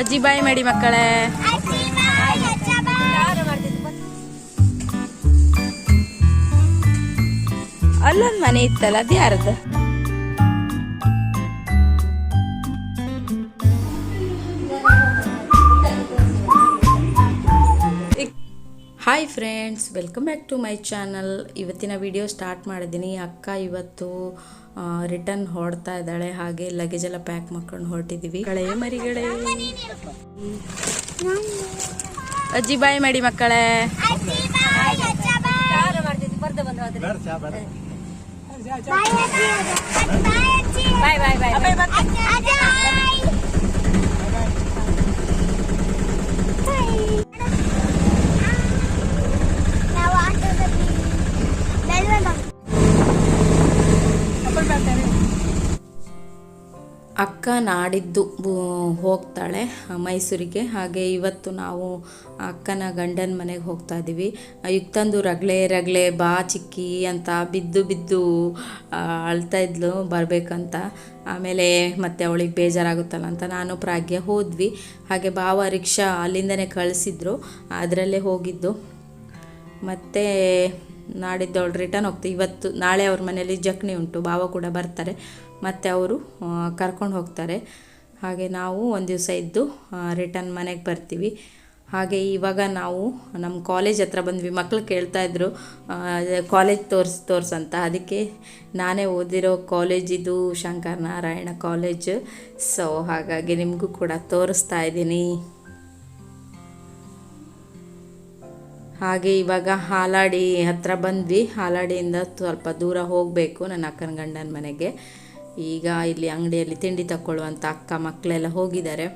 ಅಜ್ಜಿ ಬಾಯ್ ಮಾಡಿ ಮಕ್ಕಳೇ. ಅಲ್ಲೊಂದು ಮನೆ ಇತ್ತಲ್ಲ ಅದು ಯಾರದ್ದು? Hi friends welcome back to my channel ಇವತ್ತಿನ ವಿಡಿಯೋ ಸ್ಟಾರ್ಟ್ ಮಾಡಿದ್ದೀನಿ ಅಕ್ಕ ಇವತ್ತು ರಿಟರ್ನ್ ಹೊಡ್ತಾ ಇದ್ದಾಳೆ ಹಾಗೆ ಲಗೇಜ್ ಎಲ್ಲ ಪ್ಯಾಕ್ ಮಾಡ್ಕೊಂಡು ಹೊರಟಿದ್ದೀವಿ ಕಳೆ ಮರಿಗಳೇ ಅಜ್ಜಿ ಬಾಯ್ ಮಾಡಿ ಮಕ್ಕಳೇ ಬಾಯ್ ಅಕ್ಕ ನಾಡಿದ್ದು ಹೋಗ್ತಾಳೆ ಮೈಸೂರಿಗೆ. ಹಾಗೆ ಇವತ್ತು ನಾವು ಅಕ್ಕನ ಗಂಡನ ಮನೆಗೆ ಹೋಗ್ತಾ ಇದ್ದೀವಿ. ಯುಕ್ತಂದು ರಗಳೆ ರಗಳೆ, ಬಾ ಚಿಕ್ಕಿ ಅಂತ ಬಿದ್ದು ಬಿದ್ದು ಅಳ್ತಾ ಇದ್ಲು, ಬರಬೇಕಂತ. ಆಮೇಲೆ ಮತ್ತೆ ಅವಳಿಗೆ ಬೇಜಾರಾಗುತ್ತಲ್ಲ ಅಂತ ನಾನು ಪ್ರಾಗ್ಯ ಹೋದ್ವಿ. ಹಾಗೆ ಬಾವ ರಿಕ್ಷಾ ಅಲ್ಲಿಂದನೇ ಕಳಿಸಿದ್ರು, ಅದರಲ್ಲೇ ಹೋಗಿದ್ದು. ಮತ್ತು ನಾಡಿದ್ದು ಅವಳು ರಿಟರ್ನ್ ಹೋಗ್ತೀವಿ ಇವತ್ತು ನಾಳೆ ಅವ್ರ ಮನೇಲಿ ಜಕ್ನಿ ಉಂಟು, ಭಾವ ಕೂಡ ಬರ್ತಾರೆ. ಮತ್ತು ಅವರು ಕರ್ಕೊಂಡು ಹೋಗ್ತಾರೆ. ಹಾಗೆ ನಾವು ಒಂದು ದಿವಸ ಇದ್ದು ರಿಟರ್ನ್ ಮನೆಗೆ ಬರ್ತೀವಿ. ಹಾಗೆ ಇವಾಗ ನಾವು ನಮ್ಮ ಕಾಲೇಜ್ ಹತ್ರ ಬಂದ್ವಿ. ಮಕ್ಕಳು ಕೇಳ್ತಾ ಇದ್ರು ಕಾಲೇಜ್ ತೋರ್ಸ್ ಅಂತ ಅದಕ್ಕೆ ನಾನೇ ಓದಿರೋ ಕಾಲೇಜ್ ಇದು ಶಂಕರ್ ನಾರಾಯಣ ಕಾಲೇಜ್ ಸೊ ಹಾಗಾಗಿ ನಿಮಗೂ ಕೂಡ ತೋರಿಸ್ತಾ ಇದ್ದೀನಿ. ಹಾಗೆ ಇವಾಗ ಹಾಲಾಡಿ ಹತ್ರ ಬಂದ್ವಿ. ಹಾಲಾಡಿಯಿಂದ ಸ್ವಲ್ಪ ದೂರ ಹೋಗಬೇಕು ನನ್ನ ಅಕ್ಕನ ಗಂಡನ ಮನೆಗೆ. ಈಗ ಇಲ್ಲಿ ಅಂಗಡಿಯಲ್ಲಿ ತಿಂಡಿ ತಕ್ಕೊಳ್ಳುವಂತ ಅಕ್ಕ ಮಕ್ಕಳೆಲ್ಲ ಹೋಗಿದ್ದಾರೆ.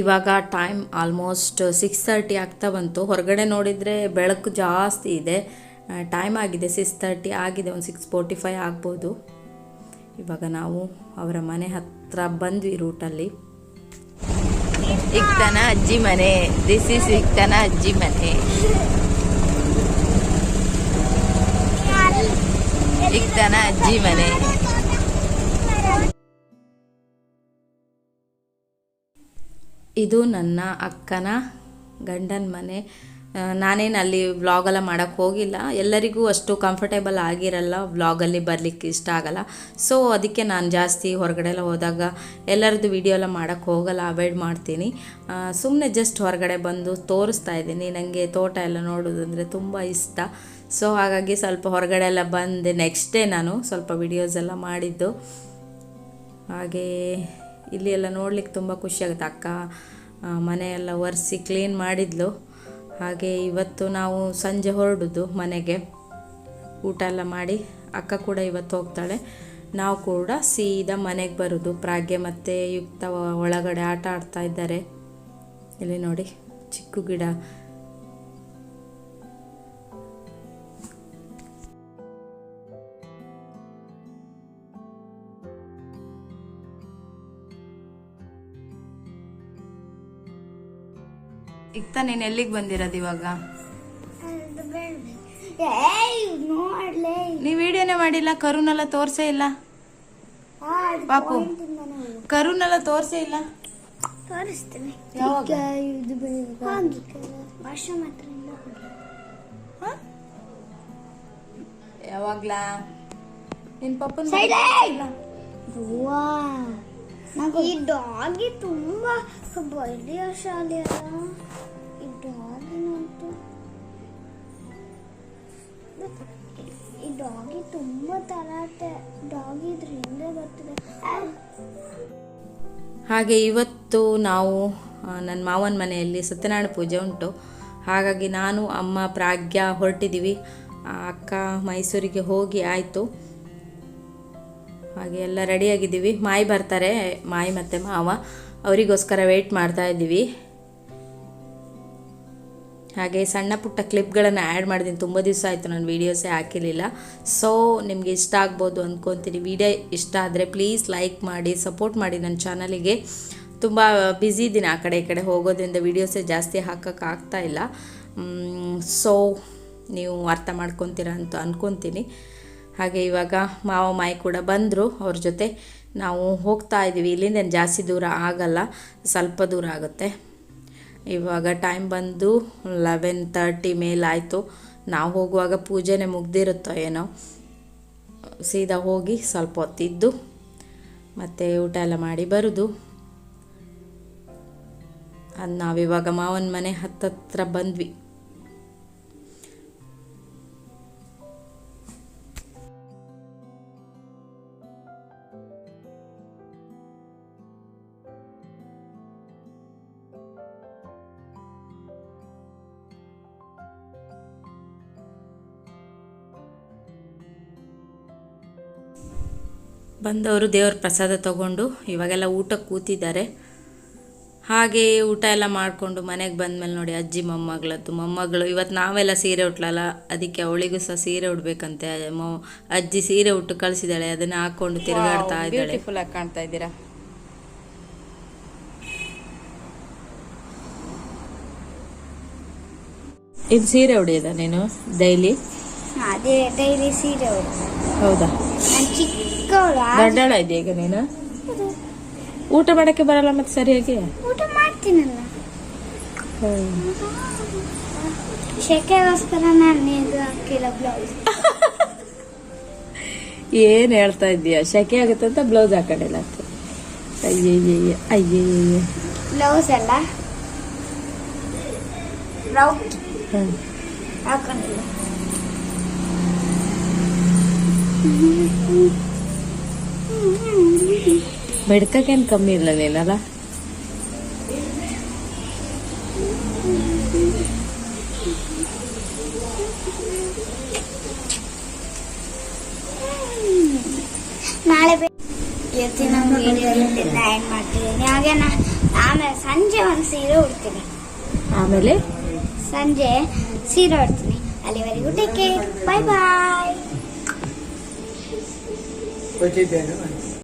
ಇವಾಗ ಟೈಮ್ ಆಲ್ಮೋಸ್ಟ್ ಸಿಕ್ಸ್ ತರ್ಟಿ ಆಗ್ತಾ ಬಂತು. ಹೊರಗಡೆ ನೋಡಿದರೆ ಬೆಳಕು ಜಾಸ್ತಿ ಇದೆ. ಟೈಮ್ ಆಗಿದೆ ಸಿಕ್ಸ್ ತರ್ಟಿ ಆಗಿದೆ, ಒಂದು ಸಿಕ್ಸ್ ಫೋರ್ಟಿ ಫೈವ್ ಆಗ್ಬೋದು. ಇವಾಗ ನಾವು ಅವರ ಮನೆ ಹತ್ರ ಬಂದ್ವಿ ರೂಟಲ್ಲಿ. ಇಕ್ತನ ಅಜ್ಜಿ ಮನೆ, ದಿಸ್ ಇಸ್ ಇಕ್ತನ ಅಜ್ಜಿ ಮನೆ. ಇಕ್ತನ ಅಜ್ಜಿ ಮನೆ. ಇದು ನನ್ನ ಅಕ್ಕನ ಗಂಡನ ಮನೆ. ನಾನೇನು ಅಲ್ಲಿ ವ್ಲಾಗೆಲ್ಲ ಮಾಡೋಕ್ಕೆ ಹೋಗಿಲ್ಲ. ಎಲ್ಲರಿಗೂ ಅಷ್ಟು ಕಂಫರ್ಟೇಬಲ್ ಆಗಿರಲ್ಲ ವ್ಲಾಗಲ್ಲಿ ಬರಲಿಕ್ಕೆ ಇಷ್ಟ ಆಗಲ್ಲ. ಸೊ ಅದಕ್ಕೆ ನಾನು ಜಾಸ್ತಿ ಹೊರಗಡೆ ಎಲ್ಲ ಹೋದಾಗ ಎಲ್ಲರದ್ದು ವಿಡಿಯೋ ಎಲ್ಲ ಮಾಡೋಕ್ಕೆ ಹೋಗಲ್ಲ ಅವಾಯ್ಡ್ ಮಾಡ್ತೀನಿ. ಸುಮ್ಮನೆ ಜಸ್ಟ್ ಹೊರಗಡೆ ಬಂದು ತೋರಿಸ್ತಾ ಇದ್ದೀನಿ. ನನಗೆ ತೋಟ ಎಲ್ಲ ನೋಡೋದಂದರೆ ತುಂಬ ಇಷ್ಟ. ಸೊ ಹಾಗಾಗಿ ಸ್ವಲ್ಪ ಹೊರಗಡೆ ಎಲ್ಲ ಬಂದೆ. ನೆಕ್ಸ್ಟ್ ಡೇ ನಾನು ಸ್ವಲ್ಪ ವಿಡಿಯೋಸ್ ಎಲ್ಲ ಮಾಡಿದ್ದು. ಹಾಗೇ ಇಲ್ಲಿ ಎಲ್ಲ ನೋಡ್ಲಿಕ್ಕೆ ತುಂಬ ಖುಷಿಯಾಗುತ್ತೆ ಅಕ್ಕ ಮನೆಯೆಲ್ಲ ಒರೆಸಿ ಕ್ಲೀನ್ ಮಾಡಿದ್ಲು. ಹಾಗೆ ಇವತ್ತು ನಾವು ಸಂಜೆ ಹೊರಡುದು ಮನೆಗೆ. ಊಟ ಎಲ್ಲ ಮಾಡಿ ಅಕ್ಕ ಕೂಡ ಇವತ್ತು ಹೋಗ್ತಾಳೆ. ನಾವು ಕೂಡ ಸೀದಾ ಮನೆಗೆ ಬರೋದು. ಪ್ರಾಗ್ಯ ಮತ್ತು ಯುಕ್ತ ಒಳಗಡೆ ಆಟ ಆಡ್ತಾ ಇದ್ದಾರೆ. ಇಲ್ಲಿ ನೋಡಿ ಚಿಕ್ಕು ಗಿಡ. ಇಕ್ತ ನೀನು ಎಲ್ಲಿಗೆ ಬಂದಿರೋದು ಇವಾಗ? ನೀವ್ ವಿಡಿಯೋನೇ ಮಾಡಿಲ್ಲ ಕರುನೆಲ್ಲ ತೋರ್ಸೇ ಇಲ್ಲ. ಪಾಪು. ಕರುನೆಲ್ಲ ತೋರ್ಸೇ ಇಲ್ಲ. ತೋರಿಸ್ತೀನಿ. ಯಾವಾಗ್ಲಾ? ನಿನ್ ಪಪ್ಪನ ಈ ಡಾಗಿ ತುಂಬಾ ಬಲಿಯಶಾಲಿ ಅಲ್ಲ? ಈ ಡಾಗಿನಂತೂ ಈ ಡಾಗಿ ತುಂಬಾ ತರಾಟೆ. ಡಾಗಿ ಇದ್ರ ಹಿಂದೆ ಬರ್ತಿದೆ. ಹಾಗೆ ಇವತ್ತು ನಾವು ನನ್ನ ಮಾವನ ಮನೆಯಲ್ಲಿ ಸತ್ಯನಾರಾಯಣ ಪೂಜೆ ಉಂಟು. ಹಾಗಾಗಿ ನಾನು ಅಮ್ಮ ಪ್ರಾಗ್ಯ ಹೊರಟಿದ್ದೀವಿ. ಅಕ್ಕ ಮೈಸೂರಿಗೆ ಹೋಗಿ ಆಯಿತು. ಹಾಗೆ ಎಲ್ಲ ರೆಡಿಯಾಗಿದ್ದೀವಿ ಮಾಯಿ ಬರ್ತಾರೆ. ಮಾಯಿ ಮತ್ತು ಮಾವ. ಅವರಿಗೋಸ್ಕರ ವೆಯ್ಟ್ ಮಾಡ್ತಾ ಇದ್ದೀವಿ. ಹಾಗೆ ಸಣ್ಣ ಪುಟ್ಟ ಕ್ಲಿಪ್ಗಳನ್ನು ಆ್ಯಡ್ ಮಾಡಿದ್ದೀನಿ ತುಂಬ ದಿವಸ ಆಯಿತು ನಾನು ವೀಡಿಯೋಸೇ ಹಾಕಿರಲಿಲ್ಲ. ಸೊ ನಿಮಗೆ ಇಷ್ಟ ಆಗ್ಬೋದು ಅಂದ್ಕೊತೀನಿ ವಿಡಿಯೋ ಇಷ್ಟ ಆದರೆ ಪ್ಲೀಸ್ ಲೈಕ್ ಮಾಡಿ ಸಪೋರ್ಟ್ ಮಾಡಿ ನನ್ನ ಚಾನಲಿಗೆ ತುಂಬ ಬ್ಯುಸಿ ಇದ್ದೀನಿ ಆ ಕಡೆ ಈ ಕಡೆ ಹೋಗೋದ್ರಿಂದ. ವೀಡಿಯೋಸೇ ಜಾಸ್ತಿ ಹಾಕೋಕ್ಕಾಗ್ತಾ ಇಲ್ಲ. ಸೊ ನೀವು ಅರ್ಥ ಮಾಡ್ಕೊತೀರ ಅಂತ ಅಂದ್ಕೊತೀನಿ ಹಾಗೆ ಇವಾಗ ಮಾವ, ಮಾಯಿ ಕೂಡ ಬಂದರು. ಅವ್ರ ಜೊತೆ ನಾವು ಹೋಗ್ತಾ ಇದ್ದೀವಿ. ಇಲ್ಲಿಂದ ಜಾಸ್ತಿ ದೂರ ಆಗಲ್ಲ, ಸ್ವಲ್ಪ ದೂರ ಆಗುತ್ತೆ. ಇವಾಗ ಟೈಮ್ ಬಂದು ಲೆವೆನ್ ತರ್ಟಿ ಮೇಲಾಯಿತು ನಾವು ಹೋಗುವಾಗ ಪೂಜೆನೇ ಮುಗ್ದಿರುತ್ತೋ ಏನೋ. ಸೀದಾ ಹೋಗಿ ಸ್ವಲ್ಪ ಹೊತ್ತಿದ್ದು, ಮತ್ತು ಊಟ ಎಲ್ಲ ಮಾಡಿ ಬರೋದು. ಅದು ನಾವಿವಾಗ ಮಾವನ ಮನೆ ಹತ್ತತ್ರ ಬಂದ್ವಿ. ಬಂದವರು ದೇವ್ರ ಪ್ರಸಾದ ತಗೊಂಡು ಇವಾಗೆಲ್ಲ ಊಟ ಕೂತಿದ್ದಾರೆ. ಹಾಗೆ ಊಟ ಎಲ್ಲ ಮಾಡಿಕೊಂಡು ಮನೆಗೆ ಬಂದಮೇಲೆ ನೋಡಿ ಅಜ್ಜಿ ಮೊಮ್ಮಗಳದ್ದು ಮೊಮ್ಮಗಳು. ಇವತ್ತು ನಾವೆಲ್ಲ ಸೀರೆ ಉಟ್ಲಲ್ಲ ಅದಕ್ಕೆ ಅವಳಿಗೂ ಸಹ ಸೀರೆ ಉಡ್ಬೇಕಂತೆ. ಮೊ ಅಜ್ಜಿ ಸೀರೆ ಉಟ್ಟು ಕಳಿಸಿದಾಳೆ ಅದನ್ನ ಹಾಕೊಂಡು ತಿರುಗಾಡ್ತಾ ಇದ್ದಾಳೆ. ಬ್ಯೂಟಿಫುಲ್ ಆಗಿ ಕಾಣ್ತಾ ಇದ್ದೀರಾ? ಇದು ಸೀರೆ ಉಡಿಯೋದ ನೀನು ಡೈಲಿ? ಅದೇ ಡೈಲಿ ಸೀರೆ ಉಡ್ತೀನಿ. ಹೌದಾ? ದೊಡ್ಡಳ ಇದೆಯಾ ಈಗ ನೀನು? ಊಟ ಮಾಡಕ್ಕೆ ಬರಲ್ಲ ಮತ್ತೆ ಸರಿಯಾಗಿ? ಊಟ ಮಾಡ್ತೀನಲ್ಲ. ಶೆಕೆಗೋಸ್ಕರ ನಾನು ಇದು ಹಾಕಿಲ್ಲ ಬ್ಲೌಸ್ ಏನ್ ಹೇಳ್ತಾ ಇದ್ದೀಯ? ಶೆಕೆ ಆಗುತ್ತೆ ಅಂತ ಬ್ಲೌಸ್ ಹಾಕೊಂಡಿಲ್ಲ ಅಂತ. ಅಯ್ಯಯ್ಯಯ್ಯ ಅಯ್ಯಯ್ಯಯ್ಯ. ಬ್ಲೌಸ್ ಅಲ್ಲ ಹಾಕೊಂಡಿಲ್ಲ. ಬೆಡ್ಕಕ್ಕೇನು ಕಮ್ಮಿ ಇಲ್ಲ ನೀನಲ್ಲ? ನಾಳೆ ಇವತ್ತಿನ ವಿಡಿಯೋ ಇಲ್ಲಿಂದ ಎಂಡ್ ಮಾಡ್ತಿದ್ದೀನಿ. ಹಾಗೆ ಆಮೇಲೆ ಸಂಜೆ ಒಂದು ಸೀರೆ ಉಡ್ತೀನಿ. ಆಮೇಲೆ? ಸಂಜೆ ಸೀರೆ ಉಡ್ತೀನಿ. ಅಲ್ಲಿವರೆಗೂ ಟೇಕ್ ಕೇರ್ ಬಾಯ್ ಬಾಯ್ 会这边的问。